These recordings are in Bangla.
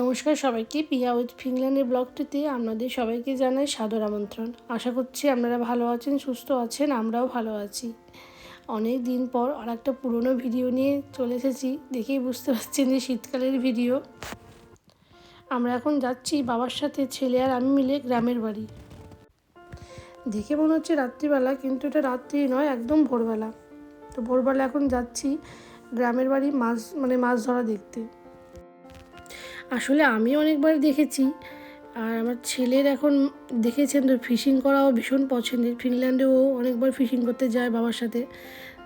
নমস্কার সবাইকে। পিয়া উইথ ফিনল্যান্ডের ব্লগটিতে আপনাদের সবাইকে জানাই সাদর আমন্ত্রণ। আশা করছি আপনারা ভালো আছেন, সুস্থ আছেন, আমরাও ভালো আছি। অনেক দিন পর আর একটা পুরনো ভিডিও নিয়ে চলে এসেছি। দেখেই বুঝতে পারছেন যে শীতকালের ভিডিও। আমরা এখন যাচ্ছি বাবার সাথে, ছেলে আর আমি মিলে গ্রামের বাড়ি। দেখে মনে হচ্ছে রাত্রিবেলা, কিন্তু এটা রাত্রি নয়, একদম ভোরবেলা। তো ভোরবেলা এখন যাচ্ছি গ্রামের বাড়ি মাছ মানে মাছ ধরা দেখতে। আসলে আমি অনেকবার দেখেছি। আর আমার ছেলের এখন দেখেছেন তো ফিশিং করাও ভীষণ পছন্দের। ফিনল্যান্ডেও অনেকবার ফিশিং করতে যায় বাবার সাথে।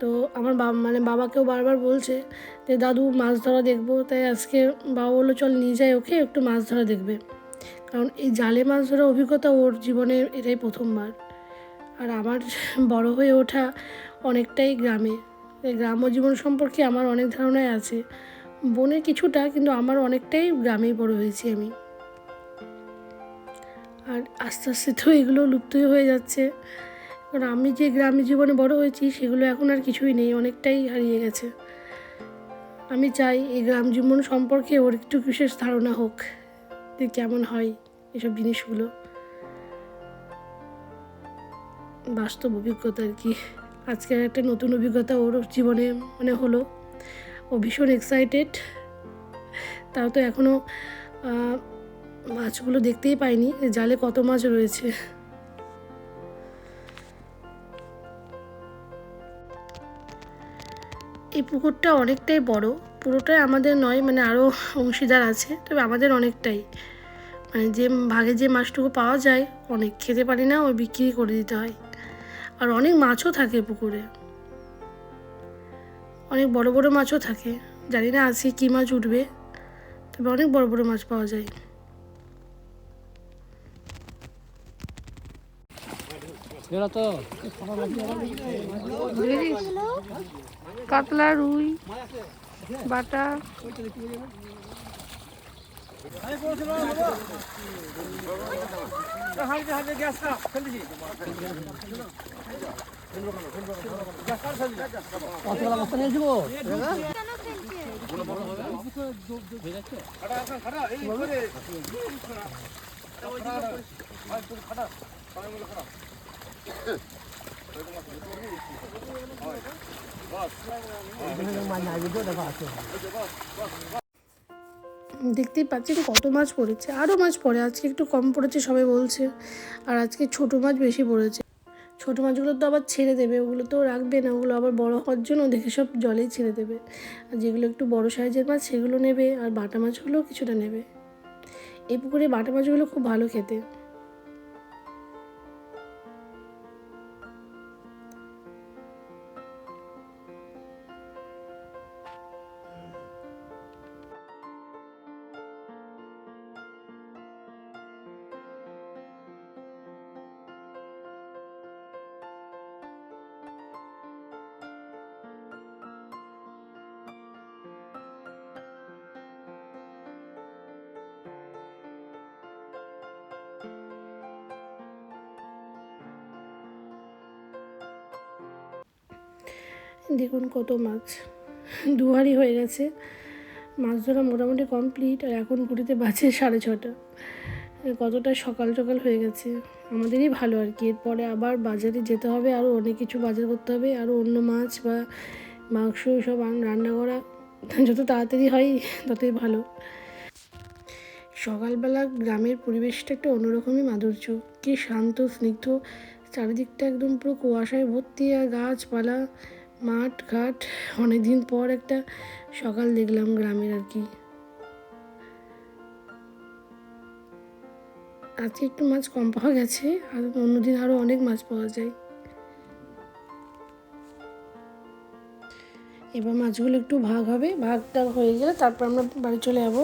তো আমার বাবা মানে বাবাকেও বারবার বলছে যে, দাদু, মাছ ধরা দেখব। তাই আজকে বাবা বলল, চল নিয়ে যাই ওকে, একটু মাছ ধরা দেখবে। কারণ এই জালে মাছ ধরার অভিজ্ঞতা ওর জীবনে এটাই প্রথমবার। আর আমার বড় হয়ে ওঠা অনেকটাই গ্রামে। গ্রাম্য জীবন সম্পর্কে আমার অনেক ধারণাই আছে। বনে কিছুটা, কিন্তু আমার অনেকটাই গ্রামেই বড় হয়েছি আমি। আর আস্তে আস্তে তো এগুলো লুপ্তই হয়ে যাচ্ছে। কারণ আমি যে গ্রামে জীবনে বড় হয়েছি, সেগুলো এখন আর কিছুই নেই, অনেকটাই হারিয়ে গেছে। আমি চাই এই গ্রাম জীবন সম্পর্কে ওর একটু বিশেষ ধারণা হোক, যে কেমন হয় এসব জিনিসগুলো। বাস্তব অভিজ্ঞতা আর কি। আজকে একটা নতুন অভিজ্ঞতা ওর জীবনে মানে হলো। ও ভীষণ এক্সাইটেড তাও তো এখনও মাছগুলো দেখতেই পাইনি, জালে কত মাছ রয়েছে। এই পুকুরটা অনেকটাই বড়, পুরোটাই আমাদের নয় মানে আরও অংশীদার আছে, তবে আমাদের অনেকটাই। মানে যে ভাগে যে মাছটুকু পাওয়া যায়, অনেক খেতে পারি না, ওই বিক্রি করে দিতে হয়। আর অনেক মাছও থাকে পুকুরে। অনেক বড় বড় মাছও থাকে। জানি না আজকে কী মাছ উঠবে তবে অনেক বড় বড় মাছ পাওয়া যায়। তো। কাতলা রুই বাটা। দেখতেই পাচ্ছেন কত মাছ পড়েছে আরও মাছ পড়ে, আজকে একটু কম পড়েছে সবাই বলছে, আর আজকে ছোট মাছ বেশি পড়েছে। ছোট মাছগুলো তো আবার ছেড়ে দেবে, ওগুলো তো রাখবে না, ওগুলো আবার বড় হওয়ার জন্য দেখে সব জলেই ছেড়ে দেবে। আর যেগুলো একটু বড় সাইজের মাছ, সেগুলো নেবে, আর বাটা মাছগুলো কিছুটা নেবে। এই পুকুরে বাটা মাছগুলো খুব ভালো খেতে। দেখুন কত মাছ। দুহারি হয়ে গেছে। মাছ ধরা মোটামুটি কমপ্লিট আর এখন ঘুরিতে বাজে সাড়ে ছটা। কতটা সকাল সকাল হয়ে গেছে। আমাদেরই ভালো আর কি। এরপরে আবার বাজারে যেতে হবে আরও অনেক কিছু বাজার করতে হবে আরও অন্য মাছ বা মাংস সব রান্না করা যত তাড়াতাড়ি হয়, ততই ভালো। সকালবেলা গ্রামের পরিবেশটা একটা অন্যরকমই মাধুর্য। কি শান্ত, স্নিগ্ধ, চারিদিকটা একদম পুরো কুয়াশায় ভর্তি, আর গাছপালা মাঠ, ঘাট, অনেকদিন পর একটা সকাল দেখলাম গ্রামের আর কি। আজকে একটু মাছ কম পাওয়া গেছে, আর অন্যদিন আরও অনেক মাছ পাওয়া যায়। এবার মাছগুলো একটু ভাগ হবে, ভাগটা হয়ে গেলে তারপর আমরা বাড়ি চলে যাব।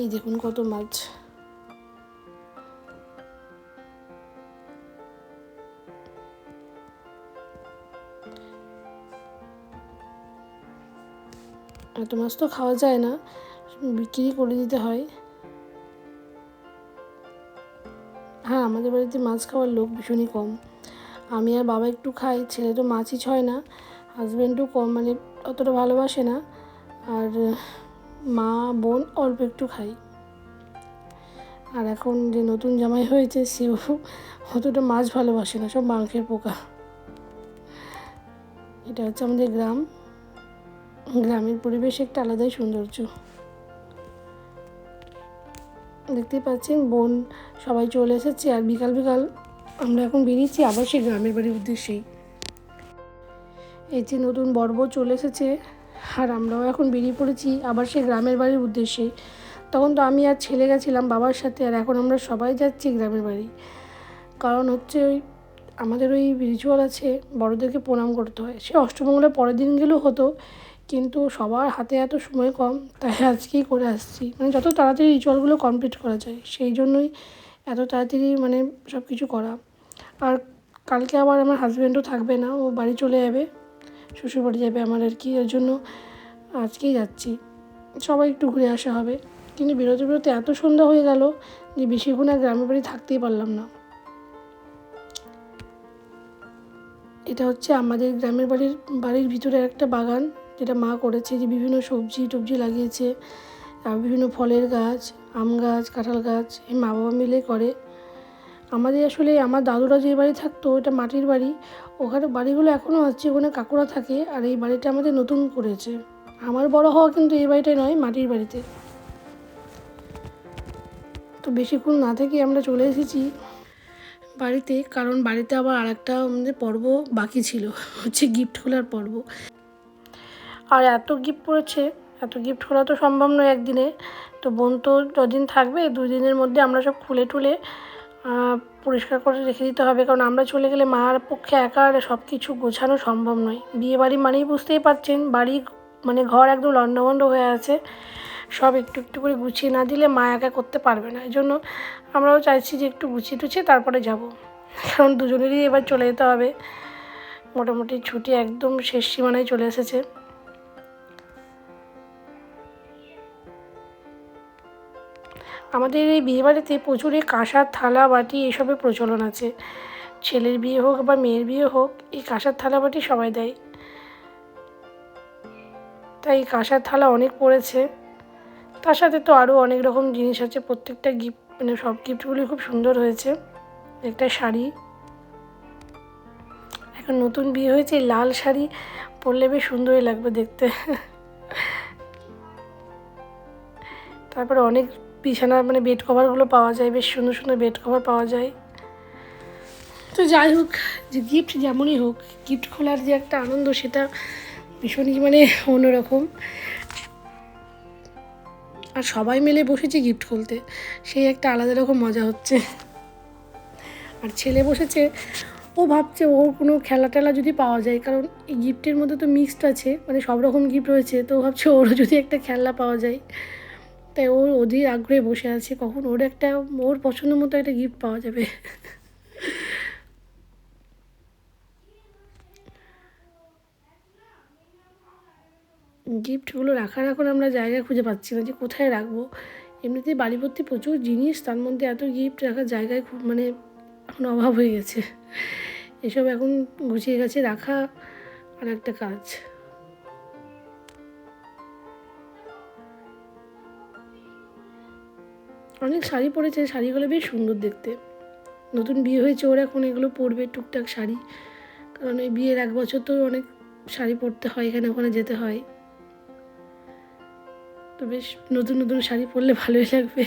এই দেখুন কত মাছ। এত মাছ তো খাওয়া যায় না, বিক্রি করে দিতে হয়। হ্যাঁ আমাদের বাড়িতে মাছ খাওয়ার লোক ভীষণই কম। আমি আর বাবা একটু খাই, ছেলে তো মাছই ছয় না হাজব্যান্ডও কম মানে অতটা ভালোবাসে না। আর মা, বোন অল্প একটু খাই। আর এখন যে নতুন জামাই হয়েছে, সেও অতটা মাছ ভালোবাসে না, সব মাংসের পোকা। এটা হচ্ছে আমাদের গ্রাম। গ্রামের পরিবেশ একটা আলাদাই সৌন্দর্য। দেখতেই পাচ্ছেন, বোন সবাই চলে এসেছে আর বিকাল বিকাল আমরা এখন বেরিয়েছি আবার সেই গ্রামের বাড়ির উদ্দেশ্যেই। এই যে নতুন বর্ব চলে এসেছে আর আমরাও এখন বেরিয়ে পড়েছি আবার সেই গ্রামের বাড়ির উদ্দেশ্যেই। তখন তো আমি আর ছেলে গেছিলাম বাবার সাথে আর এখন আমরা সবাই যাচ্ছি গ্রামের বাড়ি। কারণ হচ্ছে ওই আমাদের ওই রিচুয়াল আছে, বড়োদেরকে প্রণাম করতে হয়। সে অষ্টমঙ্গলের পরের দিন গেলেও হতো কিন্তু সবার হাতে এত সময় কম, তাই আজকেই করে আসছি। মানে যত তাড়াতাড়ি রিচুয়ালগুলো কমপ্লিট করা যায়, সেই জন্যই এত তাড়াতাড়ি মানে সব কিছু করা। আর কালকে আবার আমার হাজব্যান্ডও থাকবে না, ও বাড়ি চলে যাবে শ্বশুর বাড়ি যাবে আমার আর কি, এর জন্য আজকেই যাচ্ছি। সবাই একটু ঘুরে আসা হবে। কিন্তু বেরোতে বেরোতে এত সন্ধ্যা হয়ে গেল যে বেশিক্ষণ আর গ্রামের বাড়ি থাকতেই পারলাম না। এটা হচ্ছে আমাদের গ্রামের বাড়ির বাড়ির ভিতরে একটা বাগান। যেটা মা করেছে যে বিভিন্ন সবজি টবজি লাগিয়েছে বিভিন্ন ফলের গাছ, আম গাছ, কাঁঠাল গাছ, এই মা বাবা মিলে করে। আমাদের আসলে, আমার দাদুরা যে বাড়ি থাকতো, এটা মাটির বাড়ি। ওখানে বাড়িগুলো এখনও আছে, ওখানে কাকুরা থাকে, আর এই বাড়িটা আমাদের নতুন করেছে। আমার বড় হওয়া কিন্তু এই বাড়িটাই নয়, মাটির বাড়িতে। তো বেশিক্ষণ না থেকে আমরা চলে এসেছি বাড়িতে, কারণ বাড়িতে আবার আর একটা আমাদের পর্ব বাকি ছিল, হচ্ছে গিফট খোলার পর্ব। আর এত গিফট পড়েছে, এত গিফট খোলা তো সম্ভব নয় একদিনে। তো বোন তো যদিন থাকবে, দুই দিনের মধ্যে আমরা সব খুলে টুলে পরিষ্কার করে রেখে দিতে হবে। কারণ আমরা চলে গেলে মার পক্ষে একা আর সব কিছু গোছানো সম্ভব নয়। বিয়ে বাড়ি মানেই বুঝতেই পারছেন, বাড়ি মানে ঘর একদম লণ্ডভণ্ড হয়ে আছে। সব একটু একটু করে গুছিয়ে না দিলে মা একা করতে পারবে না। এই জন্য আমরাও চাইছি যে একটু গুছিয়ে টুছিয়ে তারপরে যাব। কারণ দুজনেরই এবার চলে যেতে হবে। মোটামুটি ছুটি একদম শেষ সীমানায় চলে এসেছে। আমাদের এই বিয়েবাড়িতে প্রচুর এই কাঁসার থালা, বাটি এসবের প্রচলন আছে। ছেলের বিয়ে হোক বা মেয়ের বিয়ে হোক, এই কাঁসার থালা, বাটি সবাই দেয়। তাই কাঁসার থালা অনেক পড়েছে। তার সাথে তো আরও অনেক রকম জিনিস আছে। প্রত্যেকটা গিফট মানে সব গিফটগুলি খুব সুন্দর হয়েছে। একটা শাড়ি। এখন নতুন বিয়ে হয়েছে লাল শাড়ি পরলে বেশ সুন্দরই লাগবে দেখতে। তারপরে অনেক বিছানার মানে বেড কভারগুলো পাওয়া যায়, বেশ সুন্দর সুন্দর বেড কভার পাওয়া যায়। তো যাই হোক, যে গিফট যেমনই হোক গিফট খোলার যে একটা আনন্দ সেটা ভীষণই মানে অন্যরকম। আর সবাই মিলে বসেছি গিফট খুলতে, সেই একটা আলাদা রকম মজা হচ্ছে। আর ছেলে বসেছে, ও ভাবছে ওর কোনো খেলা টেলা যদি পাওয়া যায়, কারণ এই গিফটের মধ্যে তো মিক্সড আছে মানে সব রকম গিফট রয়েছে, তো ভাবছে ওরও যদি একটা খেলনা পাওয়া যায়। তাই ওর অধীর আগ্রহে বসে আছে। কখন ওর একটা, ওর পছন্দ মতো একটা গিফট পাওয়া যাবে। গিফটগুলো রাখার এখন আমরা জায়গা খুঁজে পাচ্ছি না যে কোথায় রাখব। এমনিতে বাড়ি ভর্তি প্রচুর জিনিস, তার মধ্যে এত গিফট রাখার জায়গায় খুব মানে এখন অভাব হয়ে গেছে। এসব এখন গুছিয়ে গেছে, রাখা আর একটা কাজ। অনেক শাড়ি পরেছে, শাড়িগুলো বেশ সুন্দর দেখতে। নতুন বিয়ে হয়েছে ওর এখন, এগুলো পরবে টুকটাক শাড়ি। কারণ এই বিয়ের এক বছর তো অনেক শাড়ি পরতে হয়, এখানে ওখানে যেতে হয়। তো বেশ নতুন নতুন শাড়ি পরলে ভালোই লাগবে।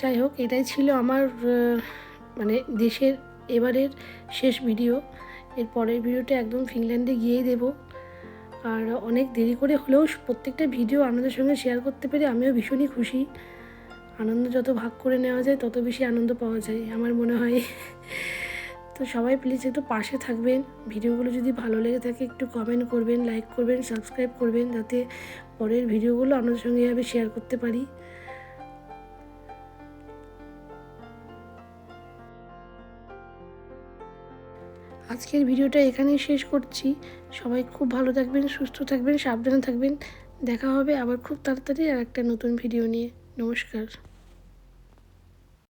যাই হোক, এটাই ছিল আমার মানে দেশের এবারের শেষ ভিডিও। এর পরের ভিডিওটা একদম ফিনল্যান্ডে গিয়েই দেবো। আর অনেক দেরি করে হলেও প্রত্যেকটা ভিডিও আপনাদের সঙ্গে শেয়ার করতে পেরে আমিও ভীষণই খুশি। আনন্দ যত ভাগ করে নেওয়া যায়, তত বেশি আনন্দ পাওয়া যায়, আমার মনে হয়। তো সবাই প্লিজ একটু পাশে থাকবেন। ভিডিওগুলো যদি ভালো লেগে থাকে, একটু কমেন্ট করবেন লাইক করবেন সাবস্ক্রাইব করবেন, যাতে পরের ভিডিওগুলো আপনাদের সঙ্গে এভাবে শেয়ার করতে পারি। আজকের ভিডিওটা এখানেই শেষ করছি। সবাই খুব ভালো থাকবেন, সুস্থ থাকবেন, সাবধানে থাকবেন। দেখা হবে আবার খুব তাড়াতাড়ি আর একটা নতুন ভিডিও নিয়ে। নমস্কার।